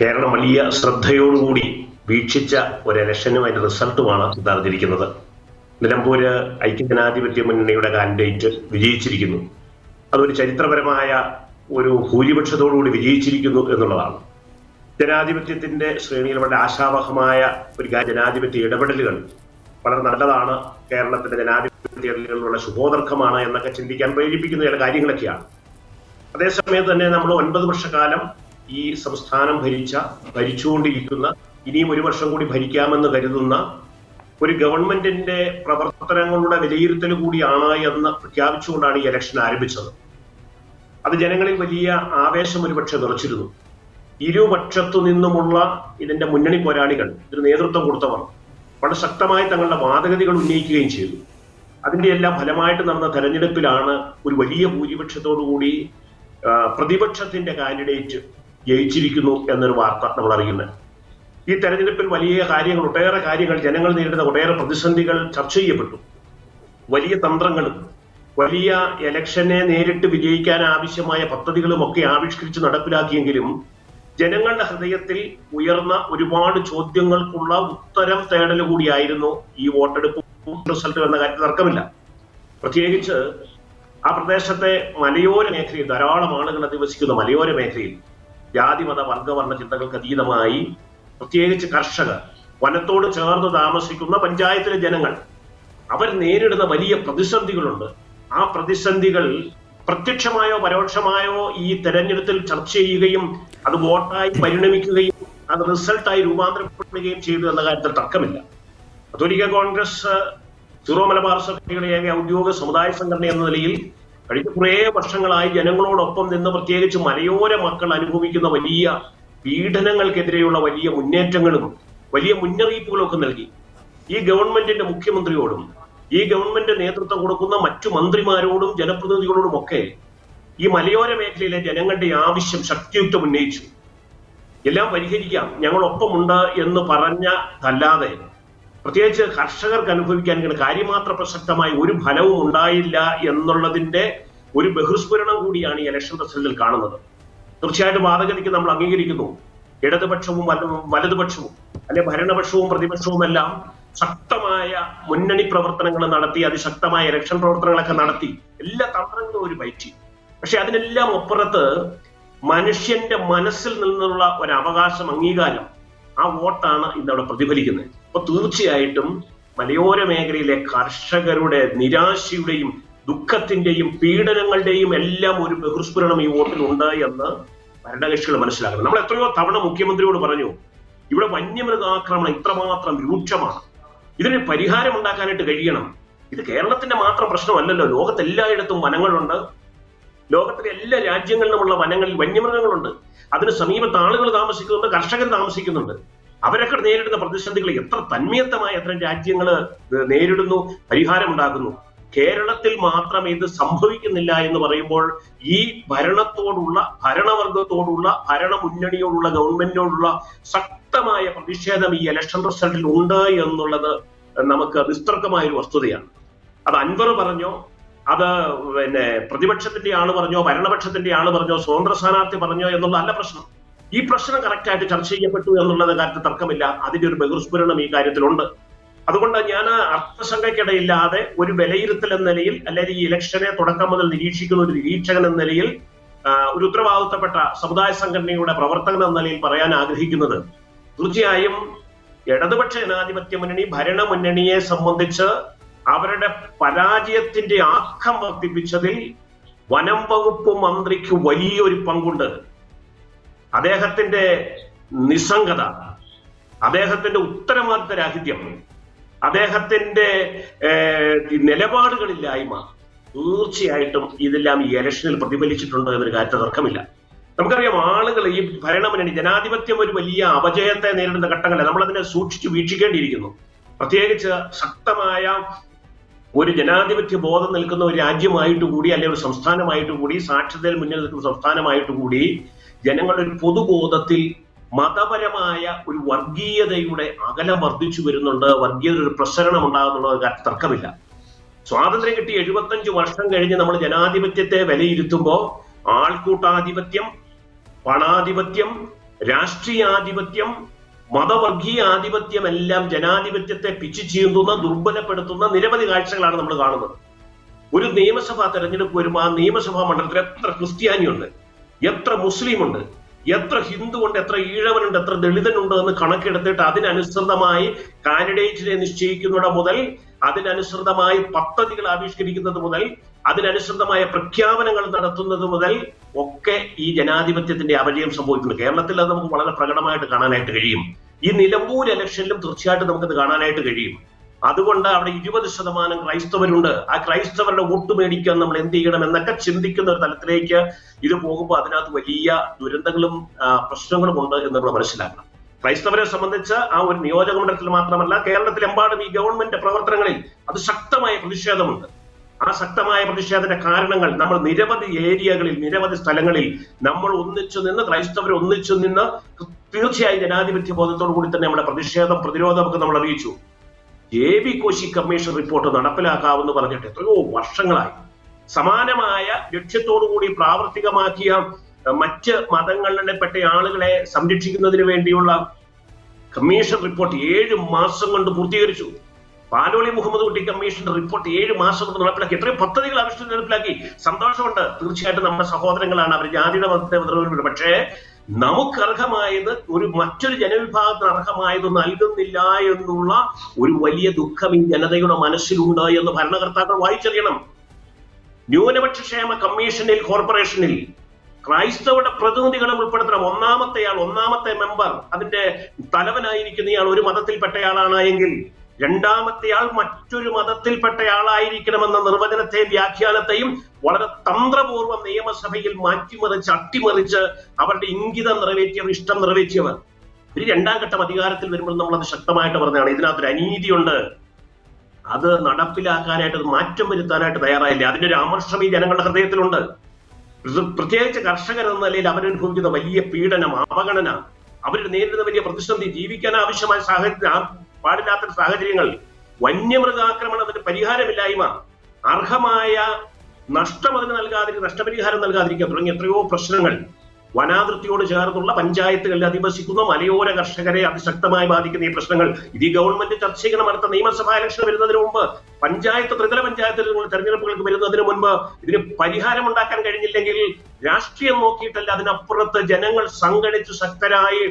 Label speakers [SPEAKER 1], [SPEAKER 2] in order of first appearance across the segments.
[SPEAKER 1] കേരളം വലിയ ശ്രദ്ധയോടുകൂടി വീക്ഷിച്ച ഒരു ഇലക്ഷനും അതിന്റെ റിസൾട്ടുമാണ് ഇത് അറിഞ്ഞിരിക്കുന്നത്. നിലമ്പൂര് ഐക്യജനാധിപത്യ മുന്നണിയുടെ കാൻഡിഡേറ്റ് വിജയിച്ചിരിക്കുന്നു. അതൊരു ചരിത്രപരമായ ഒരു ഭൂരിപക്ഷത്തോടുകൂടി വിജയിച്ചിരിക്കുന്നു എന്നുള്ളതാണ്. ജനാധിപത്യത്തിന്റെ ശ്രേണിയിൽ വളരെ ആശാവഹമായ ഒരു ജനാധിപത്യ ഇടപെടലുകൾ വളരെ നല്ലതാണ്. കേരളത്തിന്റെ ജനാധിപത്യ ഇടപെടലുകളുടെ ശുഭോദർക്കമാണ് എന്നൊക്കെ ചിന്തിക്കാൻ പ്രേരിപ്പിക്കുന്ന ചില കാര്യങ്ങളൊക്കെയാണ്. അതേസമയത്ത് തന്നെ നമ്മൾ ഒൻപത് വർഷക്കാലം ഈ സംസ്ഥാനം ഭരിച്ച ഭരിച്ചുകൊണ്ടിരിക്കുന്ന ഇനിയും ഒരു വർഷം കൂടി ഭരിക്കാമെന്ന് കരുതുന്ന ഒരു ഗവൺമെന്റിന്റെ പ്രവർത്തനങ്ങളുടെ വിലയിരുത്തൽ കൂടിയാണ് എന്ന് പ്രഖ്യാപിച്ചുകൊണ്ടാണ് ഈ ഇലക്ഷൻ ആരംഭിച്ചത്. അത് ജനങ്ങളിൽ വലിയ ആവേശം ഒരുപക്ഷെ നിറച്ചിരുന്നു. ഇരുപക്ഷത്തു നിന്നുമുള്ള ഇതിന്റെ മുന്നണി പോരാളികൾ ഇതിന് നേതൃത്വം കൊടുത്തവർ വളരെ ശക്തമായി തങ്ങളുടെ വാദഗതികൾ ഉന്നയിക്കുകയും ചെയ്തു. അതിന്റെ എല്ലാം ഫലമായിട്ട് നടന്ന തെരഞ്ഞെടുപ്പിലാണ് ഒരു വലിയ ഭൂരിപക്ഷത്തോടുകൂടി പ്രതിപക്ഷത്തിന്റെ കാൻഡിഡേറ്റ് ജയിച്ചിരിക്കുന്നു എന്നൊരു വാർത്ത നമ്മൾ അറിയുന്നത്. ഈ തെരഞ്ഞെടുപ്പിൽ വലിയ കാര്യങ്ങൾ ഒട്ടേറെ കാര്യങ്ങൾ ജനങ്ങൾ നേരിടുന്ന ഒട്ടേറെ പ്രതിസന്ധികൾ ചർച്ച ചെയ്യപ്പെട്ടു. വലിയ തന്ത്രങ്ങളും വലിയ ഇലക്ഷനെ നേരിട്ട് വിജയിക്കാൻ ആവശ്യമായ പദ്ധതികളും ഒക്കെ ആവിഷ്കരിച്ച് നടപ്പിലാക്കിയെങ്കിലും ജനങ്ങളുടെ ഹൃദയത്തിൽ ഉയർന്ന ഒരുപാട് ചോദ്യങ്ങൾക്കുള്ള ഉത്തരം തേടൽ കൂടിയായിരുന്നു ഈ വോട്ടെടുപ്പ് റിസൾട്ട് എന്ന കാര്യത്തിൽ തർക്കമില്ല. പ്രത്യേകിച്ച് ആ പ്രദേശത്തെ മലയോര മേഖലയിൽ ധാരാളം ആളുകൾ അധിവസിക്കുന്ന മലയോര മേഖലയിൽ ജാതി മത വർഗവർണ ചിന്തകൾക്ക് അതീതമായി പ്രത്യേകിച്ച് കർഷകർ വനത്തോട് ചേർന്ന് താമസിക്കുന്ന പഞ്ചായത്തിലെ ജനങ്ങൾ അവർ നേരിടുന്ന വലിയ പ്രതിസന്ധികളുണ്ട്. ആ പ്രതിസന്ധികൾ പ്രത്യക്ഷമായോ പരോക്ഷമായോ ഈ തെരഞ്ഞെടുപ്പിൽ ചർച്ച ചെയ്യുകയും അത് വോട്ടായി പരിണമിക്കുകയും അത് റിസൾട്ടായി രൂപാന്തരപ്പെടുകയും ചെയ്തു എന്ന കാര്യത്തിൽ തർക്കമില്ല. കത്തോലിക്ക കോൺഗ്രസ് സിറോ മലബാർ സഭയുടെ ഔദ്യോഗിക സമുദായ സംഘടന എന്ന നിലയിൽ കഴിഞ്ഞ കുറേ വർഷങ്ങളായി ജനങ്ങളോടൊപ്പം നിന്ന് പ്രത്യേകിച്ച് മലയോര മക്കൾ അനുഭവിക്കുന്ന വലിയ പീഡനങ്ങൾക്കെതിരെയുള്ള വലിയ മുന്നേറ്റങ്ങളും വലിയ മുന്നറിയിപ്പുകളും ഒക്കെ നൽകി. ഈ ഗവൺമെന്റിന്റെ മുഖ്യമന്ത്രിയോടും ഈ ഗവൺമെന്റ് നേതൃത്വം കൊടുക്കുന്ന മറ്റു മന്ത്രിമാരോടും ജനപ്രതിനിധികളോടും ഒക്കെ ഈ മലയോര മേഖലയിലെ ജനങ്ങളുടെ ആവശ്യം ശക്തിയുക്തം ഉന്നയിച്ചു. എല്ലാം പരിഹരിക്കാം. ഞങ്ങൾ ഒപ്പമുണ്ട് എന്ന് പറഞ്ഞതല്ലാതെ പ്രത്യേകിച്ച് കർഷകർക്ക് അനുഭവിക്കാൻ കാര്യമാത്ര പ്രസക്തമായി ഒരു ഫലവും ഉണ്ടായില്ല എന്നുള്ളതിന്റെ ഒരു ബഹിസ്ഫുരണം കൂടിയാണ് ഈ ഇലക്ഷൻ റിസൾട്ടിൽ കാണുന്നത്. തീർച്ചയായിട്ടും വാദഗതിക്ക് നമ്മൾ അംഗീകരിക്കുന്നു. ഇടതുപക്ഷവും വല- വലതുപക്ഷവും അല്ലെ ഭരണപക്ഷവും പ്രതിപക്ഷവും എല്ലാം ശക്തമായ മുന്നണി പ്രവർത്തനങ്ങൾ നടത്തി അതിശക്തമായ ഇലക്ഷൻ പ്രവർത്തനങ്ങളൊക്കെ നടത്തി എല്ലാ തന്ത്രങ്ങളും ഒരു പയറ്റി. പക്ഷെ അതിനെല്ലാം അപ്പുറത്ത് മനുഷ്യന്റെ മനസ്സിൽ നിന്നുള്ള ഒരു അവകാശം അംഗീകാരം ആ വോട്ടാണ് ഇന്നവിടെ പ്രതിഫലിക്കുന്നത്. അപ്പൊ തീർച്ചയായിട്ടും മലയോര മേഖലയിലെ കർഷകരുടെ നിരാശയുടെയും ദുഃഖത്തിന്റെയും പീഡനങ്ങളുടെയും എല്ലാം ഒരു ബഹിർസ്ഫുരണം ഈ വോട്ടിൽ ഉണ്ട് എന്ന് ഭരണകക്ഷികൾ മനസ്സിലാക്കുന്നത് നമ്മൾ എത്രയോ തവണ മുഖ്യമന്ത്രിയോട് പറഞ്ഞു ഇവിടെ വന്യമൃഗാക്രമണം ഇത്രമാത്രം രൂക്ഷമാണ്. ഇതിന് പരിഹാരം ഉണ്ടാക്കാനായിട്ട് കഴിയണം. ഇത് കേരളത്തിന്റെ മാത്രം പ്രശ്നമല്ലല്ലോ. ലോകത്തെല്ലായിടത്തും വനങ്ങളുണ്ട്. ലോകത്തിലെ എല്ലാ രാജ്യങ്ങളിലുമുള്ള വനങ്ങളിൽ വന്യമൃഗങ്ങളുണ്ട്. അതിന് സമീപത്ത് ആളുകൾ താമസിക്കുന്നുണ്ട് കർഷകർ താമസിക്കുന്നുണ്ട്. അവരൊക്കെ നേരിടുന്ന പ്രതിസന്ധികൾ എത്ര തന്മയത്തമായ എത്ര രാജ്യങ്ങൾ നേരിടുന്നു പരിഹാരം ഉണ്ടാക്കുന്നു കേരളത്തിൽ മാത്രം ഇത് സംഭവിക്കുന്നില്ല എന്ന് പറയുമ്പോൾ ഈ ഭരണത്തോടുള്ള ഭരണവർഗത്തോടുള്ള ഭരണമുന്നണിയോടുള്ള ഗവൺമെന്റിനോടുള്ള ശക്തമായ പ്രതിഷേധം ഈ ഇലക്ഷൻ റിസൾട്ടിൽ ഉണ്ട് എന്നുള്ളത് നമുക്ക് നിസ്തർക്കമായ ഒരു വസ്തുതയാണ്. അത് അൻവർ പറഞ്ഞോ അത് പിന്നെ പ്രതിപക്ഷത്തിന്റെ ആൾ പറഞ്ഞോ ഭരണപക്ഷത്തിന്റെ ആൾ പറഞ്ഞോ സ്വതന്ത്ര സ്ഥാനാർത്ഥി പറഞ്ഞോ എന്നുള്ള അല്ല പ്രശ്നം. ഈ പ്രശ്നം കറക്റ്റായിട്ട് ചർച്ച ചെയ്യപ്പെട്ടു എന്നുള്ളത് കാര്യത്തിൽ തർക്കമില്ല. അതിന്റെ ഒരു ബഹിർസ്ഫുരണം ഈ കാര്യത്തിലുണ്ട്. അതുകൊണ്ട് ഞാൻ അർത്ഥശങ്കയ്ക്കിടയില്ലാതെ ഒരു വിലയിരുത്തൽ എന്ന നിലയിൽ അല്ലെങ്കിൽ ഈ ഇലക്ഷനെ തുടക്കം മുതൽ നിരീക്ഷിക്കുന്ന ഒരു നിരീക്ഷകൻ എന്ന നിലയിൽ ഒരു ഉത്തരവാദിത്തപ്പെട്ട സമുദായ സംഘടനയുടെ പ്രവർത്തകൻ എന്ന നിലയിൽ പറയാൻ ആഗ്രഹിക്കുന്നത് തീർച്ചയായും ഇടതുപക്ഷ ജനാധിപത്യ മുന്നണി ഭരണ മുന്നണിയെ സംബന്ധിച്ച് അവരുടെ പരാജയത്തിന്റെ ആക്കം വർദ്ധിപ്പിച്ചതിൽ വനം വകുപ്പ് മന്ത്രിക്ക് വലിയൊരു പങ്കുണ്ട്. അദ്ദേഹത്തിന്റെ നിസ്സംഗത അദ്ദേഹത്തിന്റെ ഉത്തരവാദിത്ത രാഹിത്യം അദ്ദേഹത്തിന്റെ നിലപാടുകളില്ലായ്മ തീർച്ചയായിട്ടും ഇതെല്ലാം ഈ ഇലക്ഷനിൽ പ്രതിഫലിച്ചിട്ടുണ്ട് എന്നൊരു കാര്യത്തിൽ തർക്കമില്ല. നമുക്കറിയാം ആളുകൾ ഈ ഭരണമുന്നണി ജനാധിപത്യം ഒരു വലിയ അപജയത്തെ നേരിടുന്ന ഘട്ടങ്ങളെ നമ്മൾ അതിനെ സൂക്ഷിച്ചു വീക്ഷിക്കേണ്ടിയിരിക്കുന്നു. പ്രത്യേകിച്ച് ശക്തമായ ഒരു ജനാധിപത്യ ബോധം നിൽക്കുന്ന ഒരു രാജ്യമായിട്ട് കൂടി അല്ലെങ്കിൽ ഒരു സംസ്ഥാനമായിട്ട് കൂടി സാക്ഷരതയിൽ മുന്നിൽ നിൽക്കുന്ന സംസ്ഥാനമായിട്ട് കൂടി ജനങ്ങളുടെ ഒരു പൊതുബോധത്തിൽ മതപരമായ ഒരു വർഗീയതയുടെ അകലം വർദ്ധിച്ചു വരുന്നുണ്ട് വർഗീയത ഒരു പ്രസരണം ഉണ്ടാകുന്നുള്ള തർക്കമില്ല. സ്വാതന്ത്ര്യം കിട്ടി എഴുപത്തഞ്ച് വർഷം കഴിഞ്ഞ് നമ്മൾ ജനാധിപത്യത്തെ വിലയിരുത്തുമ്പോൾ ആൾക്കൂട്ടാധിപത്യം പണാധിപത്യം രാഷ്ട്രീയാധിപത്യം മതവർഗീയ ആധിപത്യം എല്ലാം ജനാധിപത്യത്തെ പിച്ചു ചീന്തുന്ന ദുർബലപ്പെടുത്തുന്ന നിരവധി കാഴ്ചകളാണ് നമ്മൾ കാണുന്നത്. ഒരു നിയമസഭാ തെരഞ്ഞെടുപ്പ് വരുമ്പോൾ ആ നിയമസഭാ മണ്ഡലത്തിൽ എത്ര ക്രിസ്ത്യാനിയുണ്ട് എത്ര മുസ്ലിമുണ്ട് എത്ര ഹിന്ദു ഉണ്ട് എത്ര ഈഴവനുണ്ട് എത്ര ദളിതനുണ്ട് എന്ന് കണക്കെടുത്തിട്ട് അതിനനുസൃതമായി കാൻഡിഡേറ്റിനെ നിശ്ചയിക്കുന്നത് മുതൽ അതിനനുസൃതമായി പദ്ധതികൾ ആവിഷ്കരിക്കുന്നത് മുതൽ അതിനനുസൃതമായ പ്രഖ്യാപനങ്ങൾ നടത്തുന്നത് മുതൽ ഒക്കെ ഈ ജനാധിപത്യത്തിന്റെ അപജയം സംഭവിക്കുന്നത് കേരളത്തിൽ അത് നമുക്ക് വളരെ പ്രകടമായിട്ട് കാണാനായിട്ട് കഴിയും. ഈ നിലമ്പൂർ ഇലക്ഷനിലും തീർച്ചയായിട്ടും നമുക്കത് കാണാനായിട്ട് കഴിയും. അതുകൊണ്ട് അവിടെ ഇരുപത് ശതമാനം ക്രൈസ്തവരുണ്ട്. ആ ക്രൈസ്തവരുടെ വോട്ട് മേടിക്കാൻ നമ്മൾ എന്ത് ചെയ്യണം എന്നൊക്കെ ചിന്തിക്കുന്ന ഒരു തലത്തിലേക്ക് ഇത് പോകുമ്പോൾ അതിനകത്ത് വലിയ ദുരന്തങ്ങളും പ്രശ്നങ്ങളും ഉണ്ട് എന്ന് നമ്മൾ മനസ്സിലാക്കണം. ക്രൈസ്തവരെ സംബന്ധിച്ച് ആ ഒരു നിയോജക മണ്ഡലത്തിൽ മാത്രമല്ല കേരളത്തിലെമ്പാടും ഈ ഗവൺമെന്റ് പ്രവർത്തനങ്ങളിൽ അത് ശക്തമായ പ്രതിഷേധമുണ്ട്. ആ ശക്തമായ പ്രതിഷേധത്തിന്റെ കാരണങ്ങൾ നമ്മൾ നിരവധി ഏരിയകളിൽ നിരവധി സ്ഥലങ്ങളിൽ നമ്മൾ ഒന്നിച്ചു നിന്ന് ക്രൈസ്തവർ ഒന്നിച്ചു നിന്ന് തീർച്ചയായും ജനാധിപത്യ ബോധത്തോടു കൂടി തന്നെ നമ്മുടെ പ്രതിഷേധം പ്രതിരോധമൊക്കെ നമ്മൾ അറിയിച്ചു. A B Koshy commission report നടപ്പിലാക്കാമെന്ന് പറഞ്ഞിട്ട് എത്രയോ വർഷങ്ങളായി. സമാനമായ ലക്ഷ്യത്തോടുകൂടി പ്രാവർത്തികമാക്കിയ മറ്റ് മതങ്ങളിലെ പെട്ട ആളുകളെ സംരക്ഷിക്കുന്നതിന് വേണ്ടിയുള്ള കമ്മീഷൻ റിപ്പോർട്ട് ഏഴ് മാസം കൊണ്ട് പൂർത്തീകരിച്ചു. പാലോളി മുഹമ്മദ് കുട്ടി കമ്മീഷൻ റിപ്പോർട്ട് ഏഴ് മാസം കൊണ്ട് നടപ്പിലാക്കി. എത്രയും പദ്ധതികൾ ആവിഷ്കരിച്ച് നടപ്പിലാക്കി. സന്തോഷമുണ്ട്. തീർച്ചയായിട്ടും നമ്മുടെ സഹോദരങ്ങളാണ് അവർ ജാതിയുടെ മതത്തെ മുതലുണ്ട് പക്ഷേ നമുക്ക് അർഹമായത് ഒരു മറ്റൊരു ജനവിഭാഗത്തിന് അർഹമായത് നൽകുന്നില്ല എന്നുള്ള ഒരു വലിയ ദുഃഖം ഈ ജനതയുടെ മനസ്സിലുണ്ട് എന്ന് ഭരണകർത്താക്കൾ വായിച്ചറിയണം. ന്യൂനപക്ഷ ക്ഷേമ കമ്മീഷനിൽ കോർപ്പറേഷനിൽ ക്രൈസ്തവരുടെ പ്രതിനിധികളെ ഉൾപ്പെടുത്തണം. ഒന്നാമത്തെ ആൾ ഒന്നാമത്തെ മെമ്പർ അതിന്റെ തലവനായിരിക്കുന്ന ഇയാൾ ഒരു മതത്തിൽപ്പെട്ടയാളാണ് എങ്കിൽ രണ്ടാമത്തെ ആൾ മറ്റൊരു മതത്തിൽപ്പെട്ടയാളായിരിക്കണമെന്ന നിർവചനത്തെ വ്യാഖ്യാനത്തെയും വളരെ തന്ത്രപൂർവം നിയമസഭയിൽ മാറ്റിമറിച്ച് അട്ടിമറിച്ച് അവരുടെ ഇംഗിതം നിറവേറ്റിയവർ ഇഷ്ടം നിറവേറ്റിയവർ. ഒരു രണ്ടാം ഘട്ടം അധികാരത്തിൽ വരുമ്പോൾ നമ്മൾ അത് ശക്തമായിട്ട് പറഞ്ഞതാണ് ഇതിനകത്തൊരു അനീതിയുണ്ട്. അത് നടപ്പിലാക്കാനായിട്ട് അത് മാറ്റം വരുത്താനായിട്ട് തയ്യാറായില്ല? അതിന്റെ ഒരു അമർഷം ഈ ജനങ്ങളുടെ ഹൃദയത്തിലുണ്ട്. പ്രത്യേകിച്ച് കർഷകർ എന്ന നിലയിൽ അവരനുഭവിക്കുന്ന വലിയ പീഡനം അവഗണന അവർ നേരിടുന്ന വലിയ പ്രതിസന്ധി ജീവിക്കാൻ ആവശ്യമായ സാഹചര്യം പാടില്ലാത്ത സാഹചര്യങ്ങൾ വന്യമൃഗാക്രമണത്തിന് പരിഹാരമില്ലായ്മ അർഹമായ നഷ്ടം അതിന് നൽകാതിരിക്കുക നഷ്ടപരിഹാരം നൽകാതിരിക്കുക തുടങ്ങിയ എത്രയോ പ്രശ്നങ്ങൾ. വനാതിർത്തിയോട് ചേർന്നുള്ള പഞ്ചായത്തുകളിൽ അധിവസിക്കുന്ന മലയോര കർഷകരെ അതിശക്തമായി ബാധിക്കുന്ന ഈ പ്രശ്നങ്ങൾ. ഇത് ഈ ഗവൺമെന്റ് ചർച്ച ചെയ്യണം അടുത്ത നിയമസഭാ ഇലക്ഷൻ വരുന്നതിന് മുമ്പ് പഞ്ചായത്ത് ത്രിതല പഞ്ചായത്ത് തെരഞ്ഞെടുപ്പുകൾക്ക് വരുന്നതിന് മുൻപ് ഇതിന് പരിഹാരം ഉണ്ടാക്കാൻ കഴിഞ്ഞില്ലെങ്കിൽ രാഷ്ട്രീയം നോക്കിയിട്ടല്ല അതിനപ്പുറത്ത് ജനങ്ങൾ സംഘടിച്ച് ശക്തരായി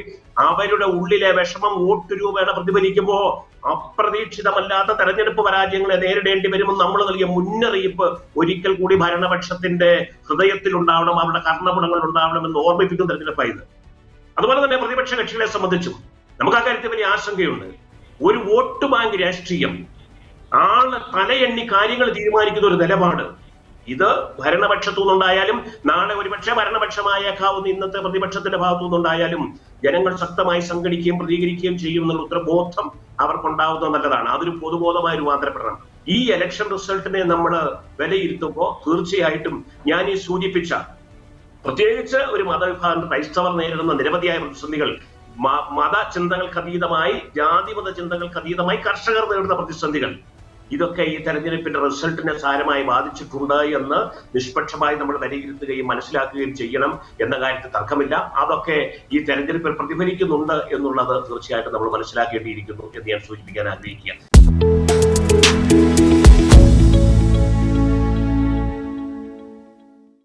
[SPEAKER 1] അവരുടെ ഉള്ളിലെ വിഷമം വോട്ട് രൂപേണ പ്രതിഫലിക്കുമ്പോൾ അപ്രതീക്ഷിതമല്ലാത്ത തെരഞ്ഞെടുപ്പ് പരാജയങ്ങളെ നേരിടേണ്ടി വരുമെന്ന് നമ്മൾ നൽകിയ മുന്നറിയിപ്പ് ഒരിക്കൽ കൂടി ഭരണപക്ഷത്തിന്റെ ഹൃദയത്തിൽ ഉണ്ടാവണം അവരുടെ കർണപുടങ്ങൾ ഉണ്ടാവണമെന്ന് ഓർമ്മിപ്പിക്കുന്ന തെരഞ്ഞെടുപ്പായത് അതുപോലെ തന്നെ പ്രതിപക്ഷ കക്ഷികളെ സംബന്ധിച്ചും നമുക്ക് ആ കാര്യത്തിൽ വലിയ ആശങ്കയുണ്ട്. ഒരു വോട്ട് ബാങ്ക് രാഷ്ട്രീയം തലയെണ്ണി കാര്യങ്ങൾ തീരുമാനിക്കുന്ന ഒരു നിലപാട്. ഇത് ഭരണപക്ഷത്തു നിന്നുണ്ടായാലും നാളെ ഒരുപക്ഷെ ഭരണപക്ഷമായേക്കാവുന്ന ഇന്നത്തെ പ്രതിപക്ഷത്തിന്റെ ഭാഗത്തു നിന്നുണ്ടായാലും ജനങ്ങൾ ശക്തമായി സംഘടിക്കുകയും പ്രതികരിക്കുകയും ചെയ്യും എന്നുള്ള ഉത്തരബോധം അവർക്കുണ്ടാവുന്നത് നല്ലതാണ്. അതൊരു പൊതുബോധമായി രൂപാന്തരപ്പെടണം. ഈ ഇലക്ഷൻ റിസൾട്ടിനെ നമ്മൾ വിലയിരുത്തുമ്പോൾ തീർച്ചയായിട്ടും ഞാൻ ഈ സൂചിപ്പിച്ച പ്രത്യേകിച്ച് ഒരു മതവിഭാഗം ക്രൈസ്തവർ നേരിടുന്ന നിരവധിയായ പ്രതിസന്ധികൾ മത ചിന്തകൾക്ക് അതീതമായി ജാതിമത ചിന്തകൾക്ക് അതീതമായി കർഷകർ നേരിടുന്ന പ്രതിസന്ധികൾ ഇതൊക്കെ ഈ തെരഞ്ഞെടുപ്പിന്റെ റിസൾട്ടിനെ സാരമായി ബാധിച്ചിട്ടുണ്ട് എന്ന് നിഷ്പക്ഷമായി നമ്മൾ വിലയിരുത്തുകയും മനസ്സിലാക്കുകയും ചെയ്യണം എന്ന കാര്യത്തിൽ തർക്കമില്ല. അതൊക്കെ ഈ തെരഞ്ഞെടുപ്പിൽ പ്രതിഫലിക്കുന്നുണ്ട് എന്നുള്ളത് തീർച്ചയായിട്ടും നമ്മൾ മനസ്സിലാക്കേണ്ടിയിരിക്കുന്നു എന്ന് ഞാൻ സൂചിപ്പിക്കാൻ ആഗ്രഹിക്കുക